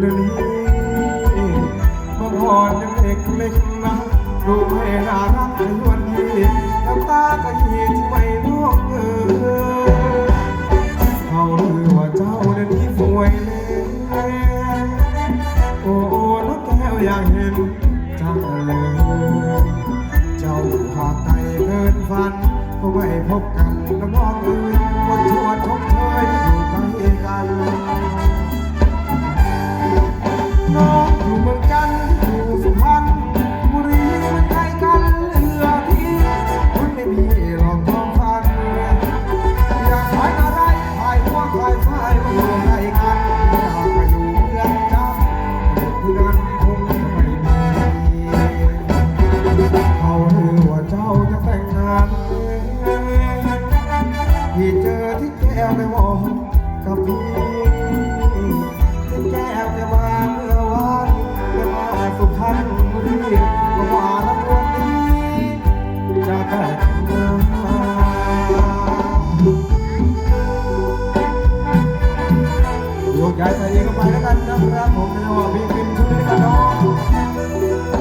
หรือนเมื่อก่อนยังเด็กเล็กนะดูไม่น่ารักในวันนี้น้ำตาก็หีที่ไม่ล่วงเออเขาเรือว่าเจ้าเดี๋ยวนี้สวยเลยโอ้โอ้นักแก้วอยากเห็นจังเลย เจ้าหากใจเกินฝันก็ไม่พบกัน น้องอยู่เมืองจันทร์อยู่สุพรรณบุรีมันไกลกันเหลือทีคุณไม่มีหอกท้องฟันอยากขายอะไรขายหัวขายฝ้ายมาอยู่ใกันอยากอยู่เมืองจันทร์คือนั้นคงไม่มีเขาเรือว่าเจ้าจะแต่งงานที่เจอที่แก้วในมองกับพี่ ไปแล้วกันนะครับผมจะว่าพี่กินชุดนี้กันเนาะ